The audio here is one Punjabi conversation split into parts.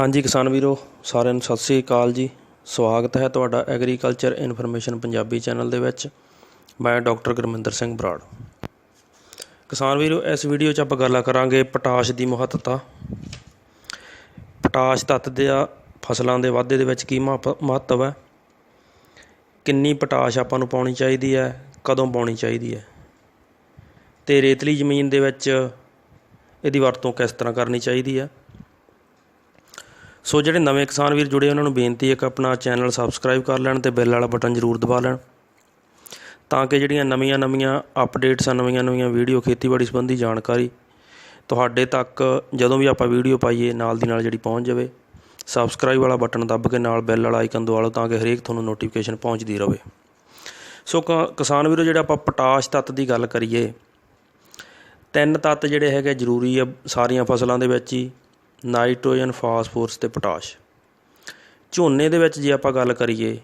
ਹਾਂਜੀ ਕਿਸਾਨ ਵੀਰੋ, ਸਾਰਿਆਂ ਨੂੰ ਸਤਿ ਸ੍ਰੀ ਅਕਾਲ ਜੀ। ਸਵਾਗਤ ਹੈ ਤੁਹਾਡਾ ਐਗਰੀਕਲਚਰ ਇਨਫੋਰਮੇਸ਼ਨ ਪੰਜਾਬੀ ਚੈਨਲ ਦੇ ਵਿੱਚ। ਮੈਂ ਡਾਕਟਰ ਗੁਰਮਿੰਦਰ ਸਿੰਘ ਬਰਾੜ। ਕਿਸਾਨ ਵੀਰੋ, ਇਸ ਵੀਡੀਓ 'ਚ ਆਪਾਂ ਗੱਲਾਂ ਕਰਾਂਗੇ ਪੋਟਾਸ਼ ਦੀ ਮਹੱਤਤਾ। ਪੋਟਾਸ਼ ਤੱਤ ਦੇ ਫਸਲਾਂ ਦੇ ਵਾਧੇ ਦੇ ਵਿੱਚ ਕੀ ਮਹੱਪ- ਮਹੱਤਵ ਹੈ? ਕਿੰਨੀ ਪੋਟਾਸ਼ ਆਪਾਂ ਨੂੰ ਪਾਉਣੀ ਚਾਹੀਦੀ ਹੈ? ਕਦੋਂ ਪਾਉਣੀ ਚਾਹੀਦੀ ਹੈ? ਤੇ ਰੇਤਲੀ ਜ਼ਮੀਨ ਦੇ ਵਿੱਚ ਇਹਦੀ ਵਰਤੋਂ ਕਿਸ ਤਰ੍ਹਾਂ ਕਰਨੀ ਚਾਹੀਦੀ ਹੈ? ਸੋ ਜਿਹੜੇ ਨਵੇਂ ਕਿਸਾਨ ਵੀਰ ਜੁੜੇ, ਉਹਨਾਂ ਨੂੰ ਬੇਨਤੀ ਹੈ ਕਿ ਆਪਣਾ ਚੈਨਲ ਸਬਸਕ੍ਰਾਈਬ ਕਰ ਲੈਣ ਤੇ ਬੈਲ ਵਾਲਾ ਬਟਨ ਜ਼ਰੂਰ ਦਬਾ ਲੈਣ, ਤਾਂ ਕਿ ਜਿਹੜੀਆਂ ਨਵੀਆਂ ਨਵੀਆਂ ਅਪਡੇਟਸ ਆ, ਨਵੀਆਂ ਨਵੀਆਂ ਵੀਡੀਓ ਖੇਤੀਬਾੜੀ ਸੰਬੰਧੀ ਜਾਣਕਾਰੀ ਤੁਹਾਡੇ ਤੱਕ ਜਦੋਂ ਵੀ ਆਪਾਂ ਵੀਡੀਓ ਪਾਈਏ, ਨਾਲ ਦੀ ਨਾਲ ਜਿਹੜੀ ਪਹੁੰਚ ਜਾਵੇ ਸਬਸਕ੍ਰਾਈਬ ਵਾਲਾ ਬਟਨ ਦੱਬ ਕੇ ਨਾਲ ਬੈਲ ਵਾਲਾ ਆਈਕਨ ਦਬਾ ਲਓ ਤਾਂ ਕਿ ਹਰੇਕ ਤੁਹਾਨੂੰ ਨੋਟੀਫਿਕੇਸ਼ਨ ਪਹੁੰਚਦੀ ਰਹੇ। ਸੋ ਕ- ਕਿਸਾਨ ਵੀਰੋ, ਜਿਹੜਾ ਆਪਾਂ ਪੋਟਾਸ਼ ਤੱਤ ਦੀ ਗੱਲ ਕਰੀਏ, ਤਿੰਨ ਤੱਤ ਜਿਹੜੇ ਹੈਗੇ ਜ਼ਰੂਰੀ ਆ ਸਾਰੀਆਂ ਫਸਲਾਂ ਦੇ ਵਿੱਚ ਹੀ ਨਾਈਟ੍ਰੋਜਨ, ਫਾਸਫੋਰਸ ਤੇ ਪੋਟਾਸ਼। ਝੋਨੇ ਦੇ ਵਿੱਚ ਜੇ ਆਪਾਂ ਗੱਲ ਕਰੀਏ,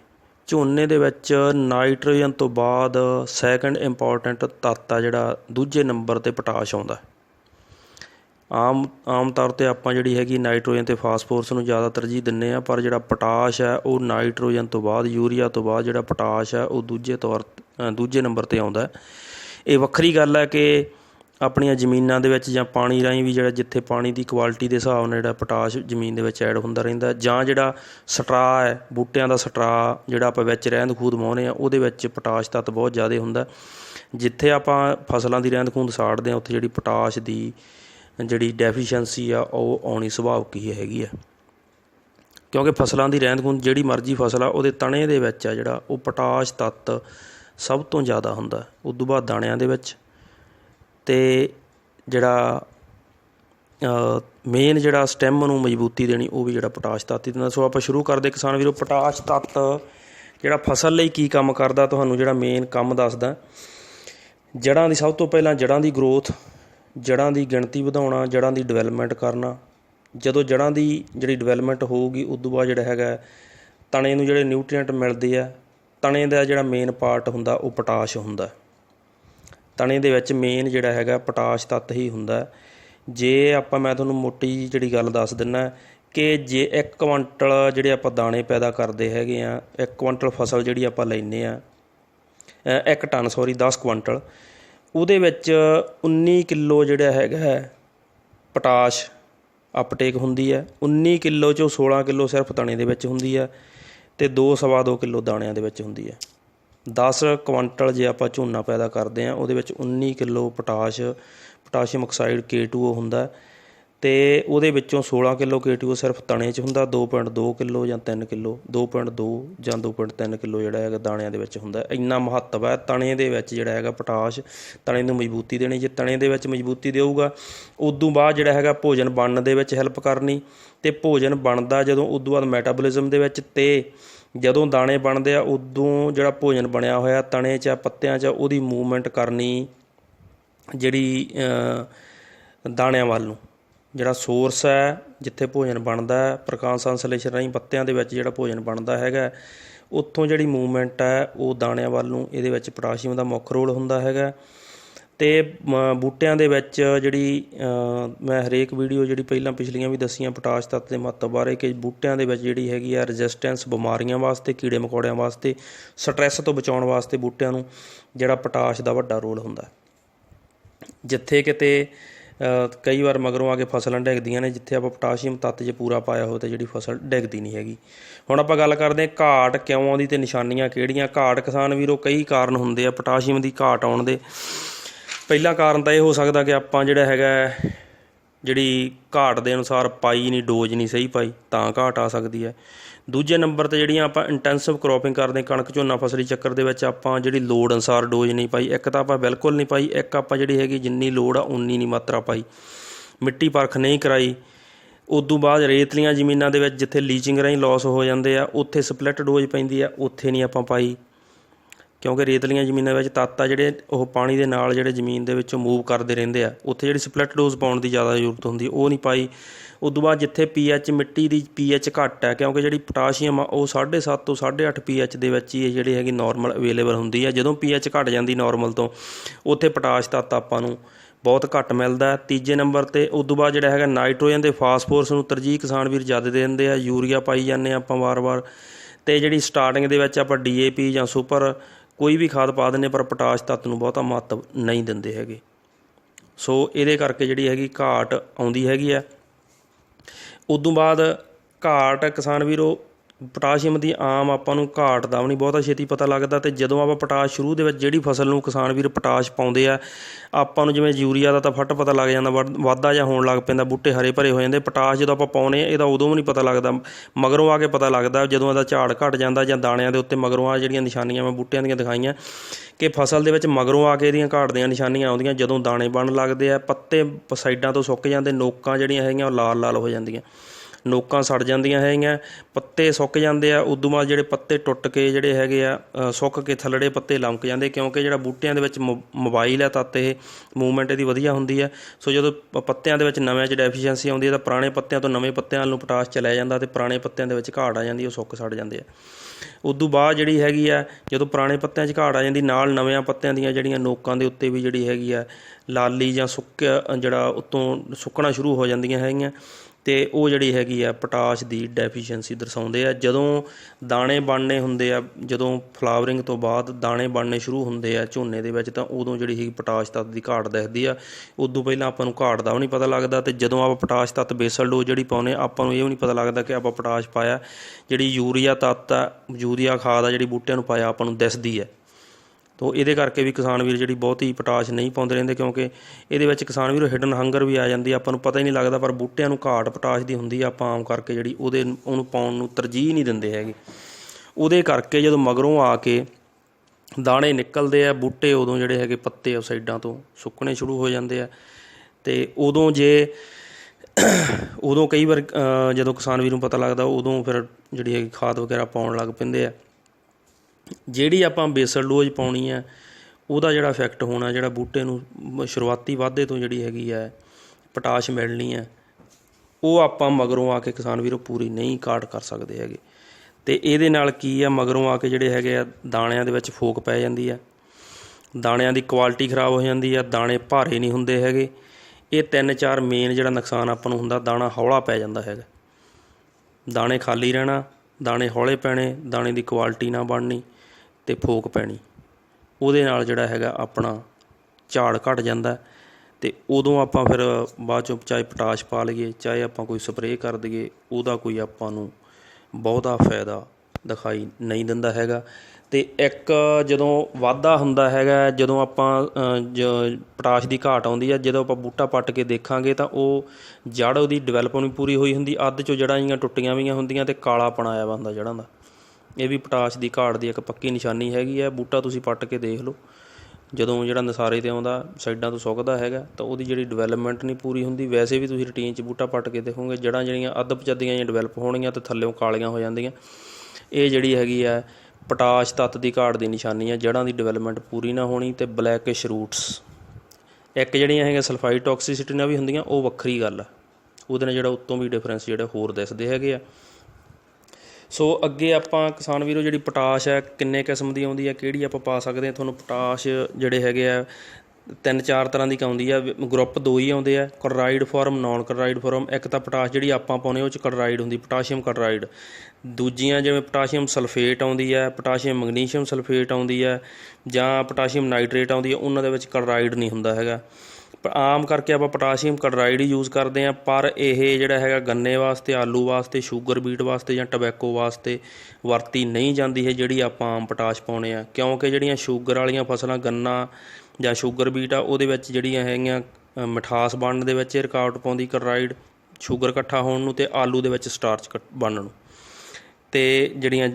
ਝੋਨੇ ਦੇ ਵਿੱਚ ਨਾਈਟ੍ਰੋਜਨ ਤੋਂ ਬਾਅਦ ਸੈਕੰਡ ਇੰਪੋਰਟੈਂਟ ਤੱਤ ਆ ਜਿਹੜਾ, ਦੂਜੇ ਨੰਬਰ ਤੇ ਪੋਟਾਸ਼ ਆਉਂਦਾ। ਆਮ ਆਮ ਤੌਰ ਤੇ ਆਪਾਂ ਜਿਹੜੀ ਹੈਗੀ ਨਾਈਟ੍ਰੋਜਨ ਤੇ ਫਾਸਫੋਰਸ ਨੂੰ ਜ਼ਿਆਦਾ ਤਰਜੀਹ ਦਿੰਨੇ ਆ ਪਰ ਜਿਹੜਾ ਪੋਟਾਸ਼ ਹੈ, ਉਹ ਨਾਈਟ੍ਰੋਜਨ ਤੋਂ ਬਾਅਦ, ਯੂਰੀਆ ਤੋਂ ਬਾਅਦ ਜਿਹੜਾ ਪੋਟਾਸ਼ ਹੈ, ਉਹ ਦੂਜੇ ਤੌਰ ਦੂਜੇ ਨੰਬਰ ਤੇ ਆਉਂਦਾ ਇਹ ਵੱਖਰੀ ਗੱਲ ਹੈ ਕਿ ਆਪਣੀਆਂ ਜ਼ਮੀਨਾਂ ਦੇ ਵਿੱਚ ਜਾਂ ਪਾਣੀ ਰਾਹੀਂ ਵੀ ਜਿਹੜਾ ਜਿੱਥੇ ਪਾਣੀ ਦੀ ਕੁਆਲਿਟੀ ਦੇ ਹਿਸਾਬ ਨਾਲ ਜਿਹੜਾ ਪੋਟਾਸ਼ ਜ਼ਮੀਨ ਦੇ ਵਿੱਚ ਐਡ ਹੁੰਦਾ ਰਹਿੰਦਾ, ਜਾਂ ਜਿਹੜਾ ਸਟਰਾ ਹੈ, ਬੂਟਿਆਂ ਦਾ ਸਟਰਾ ਜਿਹੜਾ ਆਪਾਂ ਵਿੱਚ ਰਹਿੰਦ ਖੂਦ ਵਾਹੁੰਦੇ ਆ ਉਹਦੇ ਵਿੱਚ ਪੋਟਾਸ਼ ਤੱਤ ਬਹੁਤ ਜ਼ਿਆਦਾ ਹੁੰਦਾ। ਜਿੱਥੇ ਆਪਾਂ ਫਸਲਾਂ ਦੀ ਰਹਿੰਦ ਖੂੰਦ ਸਾੜਦੇ ਆ ਉੱਥੇ ਜਿਹੜੀ ਪੋਟਾਸ਼ ਦੀ ਜਿਹੜੀ ਡੈਫੀਸ਼ੀਐਂਸੀ ਆ, ਉਹ ਆਉਣੀ ਸੁਭਾਵਿਕ ਹੀ ਹੈਗੀ ਆ। ਕਿਉਂਕਿ ਫਸਲਾਂ ਦੀ ਰਹਿੰਦ ਖੂੰਦ ਜਿਹੜੀ ਮਰਜ਼ੀ ਫਸਲ ਆ, ਉਹਦੇ ਤਣੇ ਦੇ ਵਿੱਚ ਆ ਜਿਹੜਾ ਉਹ ਪੋਟਾਸ਼ ਤੱਤ ਸਭ ਤੋਂ ਜ਼ਿਆਦਾ ਹੁੰਦਾ। ਉਸ ਤੋਂ ਬਾਅਦ ਦਾਣਿਆਂ ਦੇ ਵਿੱਚ ਅਤੇ ਜਿਹੜਾ ਮੇਨ ਜਿਹੜਾ ਸਟੈਮ ਨੂੰ ਮਜ਼ਬੂਤੀ ਦੇਣੀ, ਉਹ ਵੀ ਜਿਹੜਾ ਪੋਟਾਸ਼ ਤੱਤ ਹੀ ਦਿੰਦਾ। ਸੋ ਆਪਾਂ ਸ਼ੁਰੂ ਕਰਦੇ ਕਿਸਾਨ ਵੀਰੋ, ਪੋਟਾਸ਼ ਤੱਤ ਜਿਹੜਾ ਫਸਲ ਲਈ ਕੀ ਕੰਮ ਕਰਦਾ, ਤੁਹਾਨੂੰ ਜਿਹੜਾ ਮੇਨ ਕੰਮ ਦੱਸਦਾ। ਜੜਾਂ ਦੀ ਸਭ ਤੋਂ ਪਹਿਲਾਂ ਜੜਾਂ ਦੀ ਗਰੋਥ ਜੜਾਂ ਦੀ ਗਿਣਤੀ ਵਧਾਉਣਾ ਜੜਾਂ ਦੀ ਡਿਵੈਲਪਮੈਂਟ ਕਰਨਾ। ਜਦੋਂ ਜੜਾਂ ਦੀ ਜਿਹੜੀ ਡਿਵੈਲਪਮੈਂਟ ਹੋਊਗੀ, ਉਸ ਤੋਂ ਬਾਅਦ ਜਿਹੜਾ ਹੈਗਾ, ਤਣੇ ਨੂੰ ਜਿਹੜੇ ਨਿਊਟ੍ਰੀਐਂਟ ਮਿਲਦੇ ਆ, ਤਣੇ ਦਾ ਜਿਹੜਾ ਮੇਨ ਪਾਰਟ ਹੁੰਦਾ, ਉਹ ਪੋਟਾਸ਼ ਹੁੰਦਾ। ਤਣੇ ਦੇ ਵਿੱਚ ਮੇਨ ਜਿਹੜਾ ਹੈਗਾ ਪੋਟਾਸ਼ ਤੱਤ ਹੀ ਹੁੰਦਾ ਜੇ ਆਪਾਂ, ਮੈਂ ਤੁਹਾਨੂੰ ਮੋਟੀ ਜਿਹੀ ਜਿਹੜੀ ਗੱਲ ਦੱਸ ਦਿੰਨਾ ਕਿ ਜੇ 1 ਕੁਇੰਟਲ ਜਿਹੜੇ ਆਪਾਂ ਦਾਣੇ ਪੈਦਾ ਕਰਦੇ ਹੈਗੇ ਆ 1 ਕੁਇੰਟਲ ਫਸਲ ਜਿਹੜੀ ਆਪਾਂ ਲੈਨੇ ਆ 1 ਟਨ ਸੌਰੀ 10 ਕੁਇੰਟਲ ਉਹਦੇ ਵਿੱਚ 19 ਕਿਲੋ ਜਿਹੜਾ ਹੈਗਾ ਹੈ ਪੋਟਾਸ਼ ਅਪਟੇਕ ਹੁੰਦੀ ਹੈ। 19 ਕਿਲੋ ਚੋਂ 16 ਕਿਲੋ ਸਿਰਫ ਤਣੇ ਦੇ ਵਿੱਚ ਹੁੰਦੀ ਹੈ ਤੇ 2 ਸਵਾ 2 ਕਿਲੋ ਦਾਣਿਆਂ ਦੇ ਵਿੱਚ ਹੁੰਦੀ ਹੈ। 10 ਕੁਇੰਟਲ ਜੇ ਆਪਾਂ ਝੋਨਾ ਪੈਦਾ ਕਰਦੇ ਆ ਉਹਦੇ ਵਿੱਚ 19 kilo potash, potassium oxide K2O ਹੁੰਦਾ ਤੇ ਉਹਦੇ ਵਿੱਚੋਂ 16 ਕਿਲੋ K2O ਸਿਰਫ ਤਣੇ 'ਚ ਹੁੰਦਾ 2.2 ਕਿਲੋ ਜਾਂ 3 ਕਿਲੋ 2.2 ਜਾਂ 2.3 ਕਿਲੋ ਜਿਹੜਾ ਹੈਗਾ ਦਾਣਿਆਂ ਦੇ ਵਿੱਚ ਹੁੰਦਾ ਇੰਨਾ ਮਹੱਤਵ ਹੈ, ਤਣੇ ਦੇ ਵਿੱਚ ਜਿਹੜਾ ਹੈਗਾ ਪੋਟਾਸ਼ ਤਣੇ ਨੂੰ ਮਜ਼ਬੂਤੀ ਦੇਣੀ, ਜੇ ਤਣੇ ਦੇ ਵਿੱਚ ਮਜ਼ਬੂਤੀ ਦੇਊਗਾ, ਉਦੋਂ ਬਾਅਦ ਜਿਹੜਾ ਹੈਗਾ ਭੋਜਨ ਬਣਨ ਦੇ ਵਿੱਚ ਹੈਲਪ ਕਰਨੀ ਤੇ ਭੋਜਨ ਬਣਦਾ ਜਦੋਂ, ਉਦੋਂ ਬਾਅਦ ਮੈਟਾਬੋਲਿਜ਼ਮ ਦੇ ਵਿੱਚ ਤੇ ਜਦੋਂ ਦਾਣੇ ਬਣਦੇ ਆ, ਉਦੋਂ ਜਿਹੜਾ ਭੋਜਨ ਬਣਿਆ ਹੋਇਆ, ਤਣੇ 'ਚ ਪੱਤਿਆਂ 'ਚ, ਉਹਦੀ ਮੂਵਮੈਂਟ ਕਰਨੀ ਜਿਹੜੀ ਦਾਣਿਆਂ ਵੱਲ ਨੂੰ। ਜਿਹੜਾ ਸੋਰਸ ਹੈ, ਜਿੱਥੇ ਭੋਜਨ ਬਣਦਾ ਹੈ ਪ੍ਰਕਾਸ਼ ਸੰਸਲੇਸ਼ਨ ਰਾਹੀਂ ਪੱਤਿਆਂ ਦੇ ਵਿੱਚ ਜਿਹੜਾ ਭੋਜਨ ਬਣਦਾ ਹੈਗਾ, ਉੱਥੋਂ ਜਿਹੜੀ ਮੂਵਮੈਂਟ ਹੈ, ਉਹ ਦਾਣਿਆਂ ਵੱਲ ਨੂੰ, ਇਹਦੇ ਵਿੱਚ ਪੋਟਾਸ਼ੀਅਮ ਦਾ ਮੁੱਖ ਰੋਲ ਹੁੰਦਾ ਹੈਗਾ। ਅਤੇ ਮ, ਬੂਟਿਆਂ ਦੇ ਵਿੱਚ ਜਿਹੜੀ ਮੈਂ ਹਰੇਕ ਵੀਡੀਓ ਜਿਹੜੀ ਪਹਿਲਾਂ ਪਿਛਲੀਆਂ ਵੀ ਦੱਸੀਆਂ ਪੋਟਾਸ਼ ਤੱਤ ਦੇ ਮਹੱਤਵ ਬਾਰੇ ਕਿ ਬੂਟਿਆਂ ਦੇ ਵਿੱਚ ਜਿਹੜੀ ਹੈਗੀ ਆ ਰੈਜ਼ਿਸਟੈਂਸ ਬਿਮਾਰੀਆਂ ਵਾਸਤੇ ਕੀੜੇ ਮਕੌੜਿਆਂ ਵਾਸਤੇ ਸਟ੍ਰੈਸ ਤੋਂ ਬਚਾਉਣ ਵਾਸਤੇ ਬੂਟਿਆਂ ਨੂੰ ਜਿਹੜਾ ਪੋਟਾਸ਼ ਦਾ ਵੱਡਾ ਰੋਲ ਹੁੰਦਾ। ਜਿੱਥੇ ਕਿਤੇ ਕਈ ਵਾਰ ਮਗਰੋਂ ਆ ਕੇ ਫਸਲਾਂ ਡਿੱਗਦੀਆਂ ਨੇ ਜਿੱਥੇ ਆਪਾਂ ਪੋਟਾਸ਼ੀਅਮ ਤੱਤ ਜੇ ਪੂਰਾ ਪਾਇਆ ਹੋਵੇ ਤਾਂ ਜਿਹੜੀ ਫਸਲ ਡਿੱਗਦੀ ਨਹੀਂ ਹੈਗੀ। ਹੁਣ ਆਪਾਂ ਗੱਲ ਕਰਦੇ ਹਾਂ ਘਾਟ ਕਿਉਂ ਆਉਂਦੀ ਤੇ ਨਿਸ਼ਾਨੀਆਂ ਕਿਹੜੀਆਂ? ਘਾਟ ਕਿਸਾਨ ਵੀਰੋ ਕਈ ਕਾਰਨ ਹੁੰਦੇ ਆ ਪੋਟਾਸ਼ੀਅਮ ਦੀ ਘਾਟ ਆਉਣ ਦੇ। ਪਹਿਲਾ ਕਾਰਨ ਤਾਂ ਇਹ ਹੋ ਸਕਦਾ ਕਿ ਆਪਾਂ ਜਿਹੜਾ ਹੈਗਾ ਜਿਹੜੀ ਘਾਟ ਦੇ ਅਨੁਸਾਰ ਪਾਈ ਨਹੀਂ, ਡੋਜ਼ ਨਹੀਂ ਸਹੀ ਪਾਈ, ਤਾਂ ਘਾਟ ਆ ਸਕਦੀ ਹੈ। ਦੂਜੇ ਨੰਬਰ ਤੇ ਜਿਹੜੀਆਂ ਆਪਾਂ ਇੰਟੈਂਸਿਵ ਕ੍ਰੋਪਿੰਗ ਕਰਦੇ, ਕਣਕ, ਝੋਨਾ, ਫਸਲੀ ਚੱਕਰ ਦੇ ਵਿੱਚ ਆਪਾਂ ਜਿਹੜੀ ਲੋੜ ਅਨੁਸਾਰ ਡੋਜ਼ ਨਹੀਂ ਪਾਈ। ਇੱਕ ਤਾਂ ਆਪਾਂ ਬਿਲਕੁਲ ਨਹੀਂ ਪਾਈ, ਇੱਕ ਆਪਾਂ ਜਿਹੜੀ ਹੈਗੀ ਜਿੰਨੀ ਲੋੜ ਆ ਉਨੀ ਨਹੀਂ ਮਾਤਰਾ ਪਾਈ। ਮਿੱਟੀ ਪਰਖ ਨਹੀਂ ਕਰਾਈ। ਉਦੋਂ ਬਾਅਦ ਰੇਤਲੀਆਂ ਜ਼ਮੀਨਾਂ ਦੇ ਵਿੱਚ ਜਿੱਥੇ ਲੀਚਿੰਗ ਰਾਹੀਂ ਲਾਸ ਹੋ ਜਾਂਦੇ ਆ, ਉੱਥੇ ਸਪਲਿਟ ਡੋਜ਼ ਪੈਂਦੀ ਆ, ਉੱਥੇ ਨਹੀਂ ਆਪਾਂ ਪਾਈ। ਕਿਉਂਕਿ ਰੇਤਲੀਆਂ ਜ਼ਮੀਨਾਂ ਵਿੱਚ ਤੱਤ ਆ ਜਿਹੜੇ ਉਹ ਪਾਣੀ ਦੇ ਨਾਲ ਜਿਹੜੇ ਜ਼ਮੀਨ ਦੇ ਵਿੱਚੋਂ ਮੂਵ ਕਰਦੇ ਰਹਿੰਦੇ ਆ। ਉੱਥੇ ਜਿਹੜੀ ਸਪਲਿਟ ਡੋਜ਼ ਪਾਉਣ ਦੀ ਜ਼ਿਆਦਾ ਜ਼ਰੂਰਤ ਹੁੰਦੀ ਉਹ ਨਹੀਂ ਪਾਈ। ਉਦੋਂ ਬਾਅਦ ਜਿੱਥੇ ਪੀਐਚ ਮਿੱਟੀ ਦੀ ਪੀਐਚ ਘੱਟ ਹੈ ਕਿਉਂਕਿ ਜਿਹੜੀ ਪੋਟਾਸ਼ੀਅਮ ਆ, ਉਹ 7.5 ਤੋਂ 8.5 ਪੀਐਚ ਦੇ ਵਿੱਚ ਹੀ ਇਹ ਜਿਹੜੀ ਹੈਗੀ ਨਾਰਮਲ ਅਵੇਲੇਬਲ ਹੁੰਦੀ ਆ। ਜਦੋਂ ਪੀਐਚ ਘਟ ਜਾਂਦੀ ਨਾਰਮਲ ਤੋਂ, ਉੱਥੇ ਪੋਟਾਸ਼ ਤੱਤ ਆਪਾਂ ਨੂੰ ਬਹੁਤ ਘੱਟ ਮਿਲਦਾ ਤੀਜੇ ਨੰਬਰ ਤੇ ਉਦੋਂ ਬਾਅਦ ਜਿਹੜਾ ਹੈਗਾ ਨਾਈਟ੍ਰੋਜਨ ਦੇ ਫਾਸਫੋਰਸ ਨੂੰ ਤਰਜੀਹ ਕਿਸਾਨ ਵੀਰ ਜ਼ਿਆਦਾ ਦੇ ਦਿੰਦੇ ਆ। ਯੂਰੀਆ ਪਾਈ ਜਾਂਦੇ ਆ ਆਪਾਂ ਵਾਰ-ਵਾਰ। ਤੇ ਜਿਹੜੀ ਸਟਾਰਟਿੰਗ ਦੇ ਵਿੱਚ ਆਪਾਂ ਡੀਏਪੀ ਜਾਂ ਸੁਪਰ ਕੋਈ ਵੀ ਖਾਦ ਪਾ ਦਿੰਦੇ ਪਰ ਪੋਟਾਸ਼ ਤੱਤ ਨੂੰ ਬਹੁਤਾ ਮਹੱਤਵ ਨਹੀਂ ਦਿੰਦੇ ਹੈਗੇ। ਸੋ ਇਹਦੇ ਕਰਕੇ ਜਿਹੜੀ ਹੈਗੀ ਘਾਟ ਆਉਂਦੀ ਹੈਗੀ ਆ। ਉਦੋਂ ਬਾਅਦ ਘਾਟ ਕਿਸਾਨ ਵੀਰੋ ਪੋਟਾਸ਼ੀਅਮ ਦੀ ਆਮ ਆਪਾਂ ਨੂੰ ਘਾਟ ਦਾ ਵੀ ਨਹੀਂ, ਬਹੁਤਾ ਛੇਤੀ ਪਤਾ ਲੱਗਦਾ ਤੇ ਜਦੋਂ ਆਪਾਂ ਪੋਟਾਸ਼ ਸ਼ੁਰੂ ਦੇ ਵਿੱਚ ਜਿਹੜੀ ਫਸਲ ਨੂੰ ਕਿਸਾਨ ਵੀਰ ਪੋਟਾਸ਼ ਪਾਉਂਦੇ ਆ, ਆਪਾਂ ਨੂੰ ਜਿਵੇਂ ਯੂਰੀਆ ਦਾ ਤਾਂ ਫੱਟ ਪਤਾ ਲੱਗ ਜਾਂਦਾ, ਵੱਧ- ਵਾਧਾ ਜਾਂ ਹੋਣ ਲੱਗ ਪੈਂਦਾ, ਬੂਟੇ ਹਰੇ ਭਰੇ ਹੋ ਜਾਂਦੇ, ਪੋਟਾਸ਼ ਜਦੋਂ ਆਪਾਂ ਪਾਉਨੇ ਆ, ਇਹਦਾ ਉਦੋਂ ਵੀ ਨਹੀਂ ਪਤਾ ਲੱਗਦਾ, ਮਗਰੋਂ ਆ ਕੇ ਪਤਾ ਲੱਗਦਾ, ਜਦੋਂ ਇਹਦਾ ਝਾੜ ਘਟ ਜਾਂਦਾ ਜਾਂ ਦਾਣਿਆਂ ਦੇ ਉੱਤੇ ਮਗਰੋਂ ਆ ਜਿਹੜੀਆਂ ਨਿਸ਼ਾਨੀਆਂ ਮੈਂ ਬੂਟਿਆਂ ਦੀਆਂ ਦਿਖਾਈਆਂ, ਕਿ ਫਸਲ ਦੇ ਵਿੱਚ ਮਗਰੋਂ ਆ ਕੇ ਇਹਦੀਆਂ ਘਾਟ ਦੀਆਂ ਨਿਸ਼ਾਨੀਆਂ ਆਉਂਦੀਆਂ, ਜਦੋਂ ਦਾਣੇ ਬਣਨ ਲੱਗਦੇ ਆ, ਪੱਤੇ ਪ- ਸਾਈਡਾਂ ਤੋਂ ਸੁੱਕ ਜਾਂਦੇ, ਨੋਕਾਂ ਜਿਹੜੀਆਂ ਹੈਗੀਆਂ ਉਹ ਲਾਲ ਲਾਲ ਹੋ ਜਾਂਦੀਆਂ। ਨੋਕਾਂ ਸੜ ਜਾਂਦੀਆਂ ਹੈਗੀਆਂ, ਪੱਤੇ ਸੁੱਕ ਜਾਂਦੇ ਆ, ਉਦੋਂ ਬਾਅਦ ਜਿਹੜੇ ਪੱਤੇ ਟੁੱਟ ਕੇ ਜਿਹੜੇ ਹੈਗੇ ਆ ਸੁੱਕ ਕੇ ਥੱਲੜੇ ਪੱਤੇ ਲੰਕ ਜਾਂਦੇ ਕਿਉਂਕਿ ਜਿਹੜਾ ਬੂਟਿਆਂ ਦੇ ਵਿੱਚ ਮੋ- ਮੋਬਾਈਲ ਹੈ ਤੱਤ ਇਹ ਮੂਵਮੈਂਟ ਇਹਦੀ ਵਧੀਆ ਹੁੰਦੀ ਹੈ ਸੋ ਜਦੋਂ ਪੱਤਿਆਂ ਦੇ ਵਿੱਚ ਨਵੇਂ ਚ ਡੈਫੀਸ਼ੀਐਂਸੀ ਆਉਂਦੀ ਹੈ ਤਾਂ ਪੁਰਾਣੇ ਪੱਤਿਆਂ ਤੋਂ ਨਵੇਂ ਪੱਤਿਆਂ ਨੂੰ ਪੋਟਾਸ਼ ਚਲਿਆ ਜਾਂਦਾ ਤੇ ਪੁਰਾਣੇ ਪੱਤਿਆਂ ਦੇ ਵਿੱਚ ਘਾੜ ਆ ਜਾਂਦੀ, ਉਹ ਸੁੱਕ ਸੜ ਜਾਂਦੇ ਆ। ਉਦੋਂ ਬਾਅਦ ਜਿਹੜੀ ਹੈਗੀ ਆ, ਜਦੋਂ ਪੁਰਾਣੇ ਪੱਤਿਆਂ 'ਚ ਘਾੜ ਆ ਜਾਂਦੀ, ਨਾਲ ਨਵਿਆਂ ਪੱਤਿਆਂ ਦੀਆਂ ਜਿਹੜੀਆਂ ਨੋਕਾਂ ਦੇ ਉੱਤੇ ਵੀ ਜਿਹੜੀ ਹੈਗੀ ਆ, ਲਾਲੀ ਜਾਂ ਸੁੱਕਿਆ ਜਿਹੜਾ ਉਤੋਂ ਸੁੱਕਣਾ ਸ਼ੁਰੂ ਹੋ ਜਾਂਦੀਆਂ ਹੈਗੀਆਂ। ਤੇ ਉਹ ਜਿਹੜੀ ਹੈਗੀ ਆ ਪੋਟਾਸ਼ ਦੀ ਡੈਫੀਸ਼ੀਐਂਸੀ ਦਰਸਾਉਂਦੇ ਆ। ਜਦੋਂ ਦਾਣੇ ਬਣਨੇ ਹੁੰਦੇ ਆ, ਜਦੋਂ ਫਲਾਵਰਿੰਗ ਤੋਂ ਬਾਅਦ ਦਾਣੇ ਬਣਨੇ ਸ਼ੁਰੂ ਹੁੰਦੇ ਆ ਝੋਨੇ ਦੇ ਵਿੱਚ, ਤਾਂ ਉਦੋਂ ਜਿਹੜੀ ਹੈਗੀ ਪੋਟਾਸ਼ ਤੱਤ ਦੀ ਘਾਟ ਦਿਖਦੀ ਆ। ਉਦੋਂ ਪਹਿਲਾਂ ਆਪਾਂ ਨੂੰ ਘਾਟ ਦਾ ਵੀ ਨਹੀਂ ਪਤਾ ਲੱਗਦਾ ਤੇ ਜਦੋਂ ਆਪਾਂ ਪੋਟਾਸ਼ ਤੱਤ ਬੇਸਲ ਡੋਜ਼ ਜਿਹੜੀ ਪਾਉਨੇ ਆਪਾਂ ਨੂੰ ਇਹ ਵੀ ਨਹੀਂ ਪਤਾ ਲੱਗਦਾ ਕਿ ਆਪਾਂ ਪੋਟਾਸ਼ ਪਾਇਆ। ਜਿਹੜੀ ਯੂਰੀਆ ਤੱਤ ਆ, ਯੂਰੀਆ ਖਾਦ ਆ ਜਿਹੜੀ ਬੂਟਿਆਂ ਨੂੰ ਪਾਇਆ, ਆਪਾਂ ਨੂੰ ਦਿਸਦੀ ਹੈ ਤੋ ਇਹਦੇ ਕਰਕੇ ਵੀ ਕਿਸਾਨ ਵੀਰ ਜਿਹੜੀ ਬਹੁਤ ਹੀ ਪੋਟਾਸ਼ ਨਹੀਂ ਪਾਉਂਦੇ ਰਹਿੰਦੇ ਕਿਉਂਕਿ ਇਹਦੇ ਵਿੱਚ ਕਿਸਾਨ ਵੀਰ ਹਿਡਨ ਹੰਗਰ ਵੀ ਆ ਜਾਂਦੀ ਆਪਾਂ ਨੂੰ ਪਤਾ ਹੀ ਨਹੀਂ ਲੱਗਦਾ, ਪਰ ਬੂਟਿਆਂ ਨੂੰ ਘਾਟ ਪੋਟਾਸ਼ ਦੀ ਹੁੰਦੀ ਆ, ਆਪਾਂ ਆਮ ਕਰਕੇ ਜਿਹੜੀ ਉਹਦੇ ਉਹਨੂੰ ਪਾਉਣ ਨੂੰ ਤਰਜੀਹ ਨਹੀਂ ਦਿੰਦੇ ਹੈਗੇ। ਉਹਦੇ ਕਰਕੇ ਜਦੋਂ ਮਗਰੋਂ ਆ ਕੇ ਦਾਣੇ ਨਿਕਲਦੇ ਆ, ਬੂਟੇ ਉਦੋਂ ਜਿਹੜੇ ਹੈਗੇ ਪੱਤੇ ਆ ਸਾਈਡਾਂ ਤੋਂ ਸੁੱਕਣੇ ਸ਼ੁਰੂ ਹੋ ਜਾਂਦੇ ਆ। ਤੇ ਉਦੋਂ ਜੇ ਉਦੋਂ ਕਈ ਵਾਰ ਜਦੋਂ ਕਿਸਾਨ ਵੀਰ ਨੂੰ ਪਤਾ ਲੱਗਦਾ, ਉਦੋਂ ਫਿਰ ਜਿਹੜੀ ਹੈਗੀ ਖਾਦ ਵਗੈਰਾ ਪਾਉਣ ਲੱਗ ਪੈਂਦੇ ਆ। ਜਿਹੜੀ ਆਪਾਂ ਬੇਸਲ ਡੋਜ਼ ਪਾਉਣੀ ਹੈ, ਉਹਦਾ ਜਿਹੜਾ ਇਫੈਕਟ ਹੋਣਾ, ਜਿਹੜਾ ਬੂਟੇ ਨੂੰ ਸ਼ੁਰੂਆਤੀ ਵਾਧੇ ਤੋਂ ਜਿਹੜੀ ਹੈਗੀ ਹੈ, ਪੋਟਾਸ਼ ਮਿਲਣੀ ਹੈ, ਉਹ ਆਪਾਂ ਮਗਰੋਂ ਆ ਕੇ ਕਿਸਾਨ ਵੀਰੋ ਪੂਰੀ ਨਹੀਂ ਕਾਟ ਕਰ ਸਕਦੇ ਹੈਗੇ। ਤੇ ਇਹਦੇ ਨਾਲ ਕੀ ਆ ਮਗਰੋਂ ਆ ਕੇ ਜਿਹੜੇ ਹੈਗੇ ਆ, ਦਾਣਿਆਂ ਦੇ ਵਿੱਚ ਫੋਕ ਪੈ ਜਾਂਦੀ ਆ ਦਾਣਿਆਂ ਦੀ ਕੁਆਲਿਟੀ ਖਰਾਬ ਹੋ ਜਾਂਦੀ ਆ ਦਾਣੇ ਭਾਰੇ ਨਹੀਂ ਹੁੰਦੇ ਹੈਗੇ। ਇਹ ਤਿੰਨ ਚਾਰ ਮੇਨ ਜਿਹੜਾ ਨੁਕਸਾਨ ਆਪਾਂ ਨੂੰ ਹੁੰਦਾ, ਦਾਣਾ ਹੌਲਾ ਪੈ ਜਾਂਦਾ ਹੈਗਾ। ਦਾਣੇ ਖਾਲੀ ਰਹਿਣਾ, ਦਾਣੇ ਹੌਲੇ ਪੈਣੇ, ਦਾਣੇ ਦੀ ਕੁਆਲਿਟੀ ਨਾ ਬਣਨੀ। ਤੇ ਫੋਕ ਪੈਣੀ। ਉਹਦੇ ਨਾਲ ਜਿਹੜਾ ਹੈਗਾ ਆਪਣਾ ਝਾੜ ਘਟ ਜਾਂਦਾ ਤੇ ਉਦੋਂ ਆਪਾਂ ਫਿਰ ਬਾਅਦ ਚੋਂ ਚਾਹੇ ਪਟਾਸ਼ ਪਾ ਲਈਏ ਚਾਹੇ ਆਪਾਂ ਕੋਈ ਸਪਰੇਅ ਕਰ ਦਈਏ ਉਹਦਾ ਕੋਈ ਆਪਾਂ ਨੂੰ ਬਹੁਤਾ ਫਾਇਦਾ ਦਿਖਾਈ ਨਹੀਂ ਦਿੰਦਾ ਹੈਗਾ। ਤੇ ਇੱਕ ਜਦੋਂ ਵਾਧਾ ਹੁੰਦਾ ਹੈਗਾ ਜਦੋਂ ਆਪਾਂ ਅ, ਜ- ਪੋਟਾਸ਼ ਦੀ ਘਾਟ ਆਉਂਦੀ ਹੈ ਜਦੋਂ ਆਪਾਂ ਬੂਟਾ ਪੱਟ ਕੇ ਦੇਖਾਂਗੇ ਤਾਂ ਉਹ ਜੜ ਉਹਦੀ ਡਿਵੈਲਪ ਹੋਣੀ ਪੂਰੀ ਹੋਈ ਹੁੰਦੀ ਅੱਧ ਚੋਂ ਜੜਾਂ ਜੀਆਂ ਟੁੱਟੀਆਂ ਵੀਆਂ ਹੁੰਦੀਆਂ ਤੇ ਕਾਲਾਪਣ ਆਇਆ ਵਾ ਹੁੰਦਾ ਜੜਾਂ ਦਾ। ਇਹ ਵੀ ਪੋਟਾਸ਼ ਦੀ ਘਾਟ ਦੀ ਇੱਕ ਪੱਕੀ ਨਿਸ਼ਾਨੀ ਹੈਗੀ ਹੈ, ਬੂਟਾ ਤੁਸੀਂ ਪੱਟ ਕੇ ਦੇਖ ਲਓ। ਜਦੋਂ ਜਿਹੜਾ ਨਸਾਰੇ ਤੇ ਆਉਂਦਾ, ਸਾਈਡਾਂ ਤੋਂ ਸੁੱਕਦਾ ਹੈਗਾ, ਤਾਂ ਉਹਦੀ ਜਿਹੜੀ ਡਿਵੈਲਪਮੈਂਟ ਨਹੀਂ ਪੂਰੀ ਹੁੰਦੀ, ਵੈਸੇ ਵੀ ਤੁਸੀਂ ਰੂਟੀਨ 'ਚ ਬੂਟਾ ਪੱਟ ਕੇ ਦੇਖੋਗੇ ਜੜਾਂ ਜਿਹੜੀਆਂ ਅੱਧ ਪਚੱਦੀਆਂ ਜਾਂ ਡਿਵੈਲਪ ਹੋਣਗੀਆਂ, ਤੇ ਥੱਲੇੋਂ ਕਾਲੀਆਂ ਹੋ ਜਾਂਦੀਆਂ। ਇਹ ਜਿਹੜੀ ਹੈਗੀ ਆ ਪੋਟਾਸ਼ ਤੱਤ ਦੀ ਘਾਟ ਦੀ ਨਿਸ਼ਾਨੀ ਹੈ ਜੜਾਂ ਦੀ ਡਿਵੈਲਪਮੈਂਟ ਪੂਰੀ ਨਾ ਹੋਣੀ ਤੇ ਬਲੈਕਿਸ਼ ਰੂਟਸ ਇੱਕ ਜਿਹੜੀਆਂ ਹੈਗੀਆਂ ਸਲਫਾਈਡ ਟੌਕਸਿਸਿਟੀ ਨਾਲ ਵੀ ਹੁੰਦੀਆਂ, ਉਹ ਵੱਖਰੀ ਗੱਲ ਆ ਉਹਦੇ ਨਾਲ ਜਿਹੜਾ ਉੱਤੋਂ ਵੀ ਡਿਫਰੈਂਸ ਜਿਹੜੇ ਹੋਰ ਦਿਸਦੇ ਹੈਗੇ ਆ। ਸੋ ਅੱਗੇ ਆਪਾਂ ਕਿਸਾਨ ਵੀਰੋ ਜਿਹੜੀ ਪੋਟਾਸ਼ ਹੈ, ਕਿੰਨੇ ਕਿਸਮ ਦੀ ਆਉਂਦੀ ਹੈ, ਕਿਹੜੀ ਆਪਾਂ ਪਾ ਸਕਦੇ ਹਾਂ? ਤੁਹਾਨੂੰ ਪੋਟਾਸ਼ ਜਿਹੜੇ ਹੈਗੇ ਆ, ਤਿੰਨ ਚਾਰ ਤਰ੍ਹਾਂ ਦੀ ਆਉਂਦੀ ਆ ਗਰੁੱਪ ਦੋ ਹੀ ਆਉਂਦੇ ਆ chloride form non chloride form ਇੱਕ ਤਾਂ ਪੋਟਾਸ਼ ਜਿਹੜੀ ਆਪਾਂ ਪਾਉਨੇ ਉਹ ਚ ਕਲਰਾਈਡ ਹੁੰਦੀ ਪੋਟਾਸ਼ੀਅਮ ਕਲੋਰਾਈਡ ਦੂਜੀਆਂ ਜਿਵੇਂ ਪੋਟਾਸ਼ੀਅਮ ਸਲਫੇਟ ਆਉਂਦੀ ਹੈ ਪੋਟਾਸ਼ੀਅਮ ਮੈਗਨੀਸ਼ੀਅਮ ਸਲਫੇਟ ਆਉਂਦੀ ਹੈ ਜਾਂ ਪੋਟਾਸ਼ੀਅਮ ਨਾਈਟ੍ਰੇਟ ਆਉਂਦੀ ਹੈ ਉਹਨਾਂ ਦੇ ਵਿੱਚ ਕਲਰਾਈਡ ਨਹੀਂ ਹੁੰਦਾ ਹੈਗਾ। ਆਮ ਕਰਕੇ ਆਪਾਂ ਪੋਟਾਸ਼ੀਅਮ ਕਲੋਰਾਈਡ ਹੀ ਯੂਜ਼ ਕਰਦੇ ਆ ਪਰ ਇਹ ਜਿਹੜਾ ਹੈਗਾ ਗੰਨੇ ਵਾਸਤੇ, ਆਲੂ ਵਾਸਤੇ, ਸ਼ੂਗਰ ਬੀਟ ਵਾਸਤੇ ਜਾਂ ਟਬੈਕੋ ਵਾਸਤੇ ਵਰਤੀ ਨਹੀਂ ਜਾਂਦੀ ਹੈ ਜਿਹੜੀ ਆਪਾਂ ਆਮ ਪੋਟਾਸ਼ ਪਾਉਨੇ ਆ ਕਿਉਂਕਿ ਜਿਹੜੀਆਂ ਸ਼ੂਗਰ ਵਾਲੀਆਂ ਫਸਲਾਂ ਗੰਨਾ ਜਾਂ ਸ਼ੂਗਰ ਬੀਟ ਆ, ਉਹਦੇ ਵਿੱਚ ਜਿਹੜੀਆਂ ਹੈਗੀਆਂ ਮਿਠਾਸ ਬਣਨ ਦੇ ਵਿੱਚ ਰੁਕਾਵਟ ਪਾਉਂਦੀ ਕਲੋਰਾਈਡ, ਸ਼ੂਗਰ ਇਕੱਠਾ ਹੋਣ ਨੂੰ ਤੇ ਆਲੂ ਦੇ ਵਿੱਚ ਸਟਾਰਚ ਬਣਨ ਨੂੰ। ਅਤੇ ਜਿਹੜੀਆਂ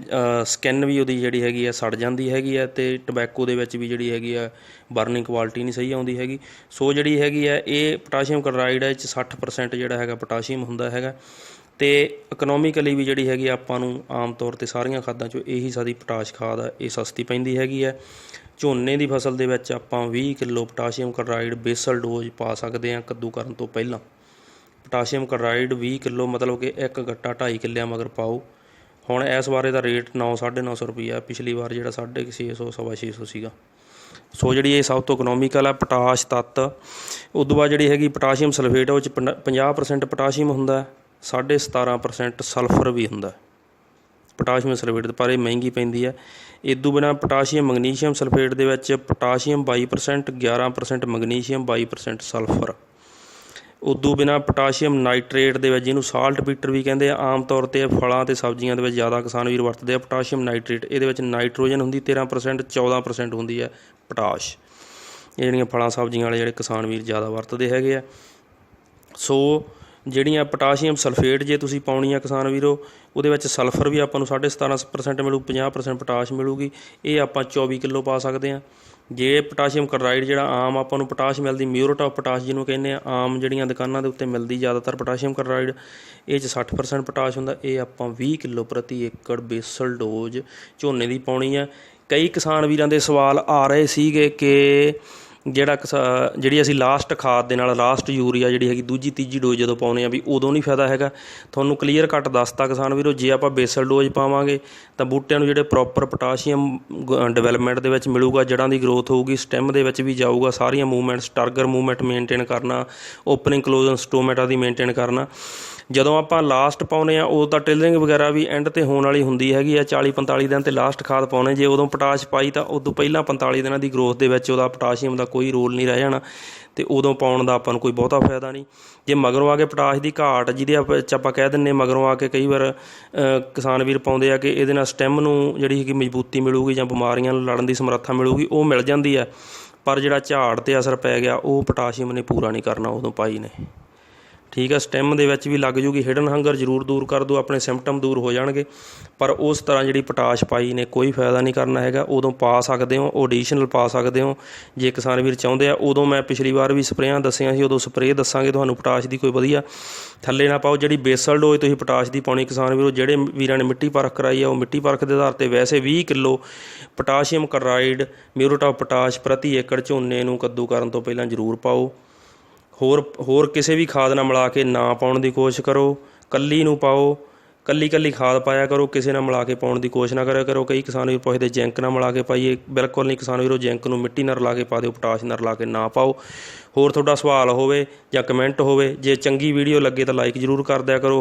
ਸਕਿੰਨ ਵੀ ਉਹਦੀ ਜਿਹੜੀ ਹੈਗੀ ਆ ਸੜ ਜਾਂਦੀ ਹੈਗੀ ਆ ਅਤੇ ਟਬੈਕੋ ਦੇ ਵਿੱਚ ਵੀ ਜਿਹੜੀ ਹੈਗੀ ਆ ਬਰਨਿੰਗ ਕੁਆਲਿਟੀ ਨਹੀਂ ਸਹੀ ਆਉਂਦੀ ਹੈਗੀ। ਸੋ ਜਿਹੜੀ ਹੈਗੀ ਆ ਇਹ ਪੋਟਾਸ਼ੀਅਮ ਕਲੋਰਾਈਡ ਇਹ 'ਚ 60% ਜਿਹੜਾ ਹੈਗਾ ਪੋਟਾਸ਼ੀਅਮ ਹੁੰਦਾ ਹੈਗਾ। ਤੇ ਇਕਨੋਮਿਕਲੀ ਵੀ ਜਿਹੜੀ ਹੈਗੀ ਆ ਆਪਾਂ ਨੂੰ ਆਮ ਤੌਰ ਤੇ ਸਾਰੀਆਂ ਖਾਦਾਂ 'ਚੋਂ ਇਹੀ ਸਾਦੀ ਪੋਟਾਸ਼ ਖਾਦ ਆ, ਇਹ ਸਸਤੀ ਪੈਂਦੀ ਹੈਗੀ ਆ। ਝੋਨੇ ਦੀ ਫਸਲ ਦੇ ਵਿੱਚ ਆਪਾਂ 20 kilo potassium chloride basal dose ਪਾ ਸਕਦੇ ਹਾਂ ਕੱਦੂ ਕਰਨ ਤੋਂ ਪਹਿਲਾਂ। ਪੋਟਾਸ਼ੀਅਮ ਕਲੋਰਾਈਡ 20 ਕਿਲੋ ਮਤਲਬ ਕਿ ਇੱਕ ਗੱਟਾ 2.5 ਕਿੱਲਿਆਂ ਮਗਰ ਪਾਓ। ਹੁਣ ਇਸ ਵਾਰ ਇਹਦਾ ਰੇਟ 9 950 ਰੁਪਈਆ ਪਿਛਲੀ ਵਾਰ ਜਿਹੜਾ 650 ਸਵਾ 600 ਸੀਗਾ। ਸੋ ਜਿਹੜੀ ਇਹ ਸਭ ਤੋਂ ਇਕਨੋਮਿਕਲ ਹੈ ਪੋਟਾਸ਼ ਤੱਤ ਉਦੋਂ ਬਾਅਦ ਜਿਹੜੀ ਹੈਗੀ ਪੋਟਾਸ਼ੀਅਮ ਸਲਫੇਟ ਉਹ ਚ ਪੰਜ- 50% ਪੋਟਾਸ਼ੀਅਮ ਹੁੰਦਾ ਹੈ, ਸਾਢੇ 17% ਸਲਫਰ ਵੀ ਹੁੰਦਾ। ਪੋਟਾਸ਼ੀਅਮ ਸਲਫੇਟ ਪਰ ਇਹ ਮਹਿੰਗੀ ਪੈਂਦੀ ਹੈ ਇਦੋਂ ਬਿਨਾ ਪੋਟਾਸ਼ੀਅਮ ਮੈਗਨੀਸ਼ੀਅਮ ਸਲਫੇਟ ਦੇ ਵਿੱਚ ਪੋਟਾਸ਼ੀਅਮ 22% 11% ਮੈਗਨੀਸ਼ੀਅਮ 22% ਸਲਫਰ। ਉਦੋਂ ਬਿਨਾ ਪੋਟਾਸ਼ੀਅਮ ਨਾਈਟ੍ਰੇਟ ਦੇ ਵਿੱਚ, ਜਿਹਨੂੰ ਸਾਲਟ ਪੀਟਰ ਵੀ ਕਹਿੰਦੇ ਆ, ਆਮ ਤੌਰ ਤੇ ਫਲਾਂ ਤੇ ਸਬਜ਼ੀਆਂ ਦੇ ਵਿੱਚ ਜ਼ਿਆਦਾ ਕਿਸਾਨ ਵੀਰ ਵਰਤਦੇ ਆ, ਪੋਟਾਸ਼ੀਅਮ ਨਾਈਟ੍ਰੇਟ। ਇਹਦੇ ਵਿੱਚ ਨਾਈਟ੍ਰੋਜਨ ਹੁੰਦੀ 13% 14% ਹੁੰਦੀ ਹੈ ਪੋਟਾਸ਼। ਇਹ ਜਿਹੜੀਆਂ ਫਲਾਂ, ਸਬਜ਼ੀਆਂ ਵਾਲੇ ਜਿਹੜੇ ਕਿਸਾਨ ਵੀਰ ਜ਼ਿਆਦਾ ਵਰਤਦੇ ਹੈਗੇ ਆ। ਸੋ ਜਿਹੜੀਆਂ ਪੋਟਾਸ਼ੀਅਮ ਸਲਫੇਟ ਜੇ ਤੁਸੀਂ ਪਾਉਣੀ ਆ ਕਿਸਾਨ ਵੀਰੋ, ਉਹਦੇ ਵਿੱਚ ਸਲਫਰ ਵੀ ਆਪਾਂ ਨੂੰ 17.5% ਮਿਲੂ 50% ਪੋਟਾਸ਼ ਮਿਲੂਗੀ। ਇਹ ਆਪਾਂ 24 ਕਿਲੋ ਪਾ ਸਕਦੇ ਆ। ਜੇ ਪੋਟਾਸ਼ੀਅਮ ਕਲੋਰਾਈਡ ਜਿਹੜਾ ਆਮ ਆਪਾਂ ਨੂੰ ਪੋਟਾਸ਼ ਮਿਲਦੀ, ਮਿਊਰੇਟ ਆਫ ਪੋਟਾਸ਼ ਜਿਹਨੂੰ ਕਹਿੰਦੇ ਆ, ਆਮ ਜਿਹੜੀਆਂ ਦੁਕਾਨਾਂ ਦੇ ਉੱਤੇ ਮਿਲਦੀ ਜ਼ਿਆਦਾਤਰ ਪੋਟਾਸ਼ੀਅਮ ਕਲੋਰਾਈਡ, ਇਹ ਚ 60% ਪੋਟਾਸ਼ ਹੁੰਦਾ। ਇਹ ਆਪਾਂ 20 ਕਿਲੋ ਪ੍ਰਤੀ ਏਕੜ ਬੇਸਲ ਡੋਜ਼ ਝੋਨੇ ਦੀ ਪਾਉਣੀ ਆ। ਕਈ ਕਿਸਾਨ ਵੀਰਾਂ ਦੇ ਸਵਾਲ ਆ ਰਹੇ ਸੀਗੇ ਕਿ ਜਿਹੜਾ ਕਿਸਾ- ਜਿਹੜੀ ਅਸੀਂ ਲਾਸਟ ਖਾਦ ਦੇ ਨਾਲ ਲਾਸਟ ਯੂਰੀਆ ਜਿਹੜੀ ਹੈਗੀ, ਦੂਜੀ ਤੀਜੀ ਡੋਜ਼ ਜਦੋਂ ਪਾਉਨੇ ਆ ਵੀ ਉਦੋਂ ਨਹੀਂ ਫਾਇਦਾ ਹੈਗਾ। ਤੁਹਾਨੂੰ ਕਲੀਅਰ ਕੱਟ ਦੱਸਤਾ ਕਿਸਾਨ ਵੀਰੋ, ਜੇ ਆਪਾਂ ਬੇਸਲ ਡੋਜ਼ ਪਾਵਾਂਗੇ, ਤਾਂ ਬੂਟਿਆਂ ਨੂੰ ਜਿਹੜੇ ਪ੍ਰੋਪਰ ਪੋਟਾਸ਼ੀਅਮ ਡਿਵੈਲਪਮੈਂਟ ਦੇ ਵਿੱਚ ਮਿਲੂਗਾ ਜੜਾਂ ਦੀ ਗਰੋਥ ਹੋਊਗੀ ਸਟੈਮ ਦੇ ਵਿੱਚ ਵੀ ਜਾਊਗਾ, ਸਾਰੀਆਂ ਮੂਵਮੈਂਟਸ ਟਰਗਰ ਮੂਵਮੈਂਟ ਮੇਨਟੇਨ ਕਰਨਾ ਓਪਨਿੰਗ ਕਲੋਜ਼ਨ ਸਟੋਮੇਟਾ ਦੀ ਮੇਨਟੇਨ ਕਰਨਾ। ਜਦੋਂ ਆਪਾਂ ਲਾਸਟ ਪਾਉਨੇ ਆ ਉਦੋਂ ਤਾਂ ਟਿਲਰਿੰਗ ਵਗੈਰਾ ਵੀ ਐਂਡ ਤੇ ਹੋਣ ਵਾਲੀ ਹੁੰਦੀ ਹੈਗੀ ਆ 40 45 ਦਿਨ ਤੇ ਲਾਸਟ ਖਾਦ ਪਾਉਨੇ ਜੇ ਉਦੋਂ ਪੋਟਾਸ਼ ਪਾਈ ਤਾਂ ਉਦੋਂ ਪਹਿਲਾਂ 45 ਦਿਨਾਂ ਦੀ ਗਰੋਥ ਦੇ ਵਿੱਚ ਉਹਦਾ ਪੋਟਾਸ਼ੀਅਮ ਦਾ ਕੋਈ ਰੋਲ ਨਹੀਂ ਰਹਿ ਜਾਣਾ ਤੇ ਉਦੋਂ ਪਾਉਣ ਦਾ ਆਪਾਂ ਨੂੰ ਕੋਈ ਬਹੁਤਾ ਫਾਇਦਾ ਨਹੀਂ। ਜੇ ਮਗਰੋਂ ਆ ਕੇ ਪੋਟਾਸ਼ ਦੀ ਘਾਟ ਜਿਹਦੇ ਆਪਾਂ- ਵਿੱਚ ਆਪਾਂ ਕਹਿ ਦਿੰਨੇ ਮਗਰੋਂ ਆ ਕੇ ਕਈ ਵਾਰ ਕਿਸਾਨ ਵੀਰ ਪਾਉਂਦੇ ਆ ਕਿ ਇਹਦੇ ਨਾਲ ਸਟੈਮ ਨੂੰ ਜਿਹੜੀ ਹੈਗੀ ਮਜ਼ਬੂਤੀ ਮਿਲੂਗੀ ਜਾਂ ਬਿਮਾਰੀਆਂ ਨੂੰ ਲੜਨ ਦੀ ਸਮਰੱਥਾ ਮਿਲੂਗੀ, ਉਹ ਮਿਲ ਜਾਂਦੀ ਆ। ਪਰ ਜਿਹੜਾ ਝਾੜ ਤੇ ਅਸਰ ਪੈ ਗਿਆ, ਉਹ ਪੋਟਾਸ਼ੀਅਮ ਨੇ ਪੂਰਾ ਨਹੀਂ ਕਰਨਾ, ਉਦੋਂ ਪਾਈ ਨੇ। ਠੀਕ ਆ ਸਟੈਮ ਦੇ ਵਿੱਚ ਵੀ ਲੱਗ ਜੂਗੀ ਹਿਡਨ ਹੰਗਰ ਜ਼ਰੂਰ ਦੂਰ ਕਰ ਦੋ ਆਪਣੇ ਸਿੰਪਟਮ ਦੂਰ ਹੋ ਜਾਣਗੇ। ਪਰ ਉਸ ਤਰ੍ਹਾਂ ਜਿਹੜੀ ਪੋਟਾਸ਼ ਪਾਈ ਨੇ, ਕੋਈ ਫਾਇਦਾ ਨਹੀਂ ਕਰਨਾ ਹੈਗਾ, ਉਦੋਂ ਪਾ ਸਕਦੇ ਹੋ ਐਡੀਸ਼ਨਲ ਪਾ ਸਕਦੇ ਹੋ। ਜੇ ਕਿਸਾਨ ਵੀਰ ਚਾਹੁੰਦੇ ਆ, ਉਦੋਂ ਮੈਂ ਪਿਛਲੀ ਵਾਰ ਵੀ ਸਪਰੇਆਂ ਦੱਸੀਆਂ ਸੀ, ਉਦੋਂ ਸਪਰੇਅ ਦੱਸਾਂਗੇ, ਤੁਹਾਨੂੰ ਪੋਟਾਸ਼ ਦੀ ਕੋਈ ਵਧੀਆ ਥੱਲੇ ਨਾ ਪਾਓ। ਜਿਹੜੀ ਬੇਸਲਡ ਹੋਏ ਤੁਸੀਂ ਪੋਟਾਸ਼ ਦੀ ਪਾਉਣੀ ਕਿਸਾਨ ਵੀਰੋ, ਜਿਹੜੇ ਵੀਰਾਂ ਨੇ ਮਿੱਟੀ ਪਰਖ ਕਰਾਈ ਆ, ਉਹ ਮਿੱਟੀ ਪਰਖ ਦੇ ਆਧਾਰ ਤੇ ਵੈਸੇ 20 kilo potassium chloride muriate of potash ਪ੍ਰਤੀ ਏਕੜ ਝੋਨੇ ਨੂੰ ਕੱਦੂ ਕਰਨ ਤੋਂ ਪਹਿਲਾਂ ਜ਼ਰੂਰ ਪਾਓ। ਹੋਰ ਹੋਰ ਕਿਸੇ ਵੀ ਖਾਦ ਨਾਲ ਮਿਲਾ ਕੇ ਨਾ ਪਾਉਣ ਦੀ ਕੋਸ਼ਿਸ਼ ਕਰੋ, ਕੱਲੀ ਨੂੰ ਪਾਓ, ਕੱਲੀ ਕੱਲੀ ਖਾਦ ਪਾਇਆ ਕਰੋ, ਕਿਸੇ ਨਾਲ ਮਿਲਾ ਕੇ ਪਾਉਣ ਦੀ ਕੋਸ਼ਿਸ਼ ਨਾ ਕਰਿਆ ਕਰੋ, ਕਈ ਕਿਸਾਨ ਵੀਰ ਪੁੱਛਦੇ ਜਿੰਕ ਨਾਲ ਮਿਲਾ ਕੇ ਪਾਈਏ, ਬਿਲਕੁਲ ਨਹੀਂ ਕਿਸਾਨ ਵੀਰੋ, ਜਿੰਕ ਨੂੰ ਮਿੱਟੀ ਨਾਲ ਰਲਾ ਕੇ ਪਾ ਦਿਓ, ਪੋਟਾਸ਼ ਨਾਲ ਰਲਾ ਕੇ ਨਾ ਪਾਓ। ਹੋਰ ਤੁਹਾਡਾ ਸਵਾਲ ਹੋਵੇ ਜਾਂ ਕਮੈਂਟ ਹੋਵੇ, ਜੇ ਚੰਗੀ ਵੀਡੀਓ ਲੱਗੇ ਤਾਂ ਲਾਈਕ ਜ਼ਰੂਰ ਕਰ ਦਿਆ ਕਰੋ।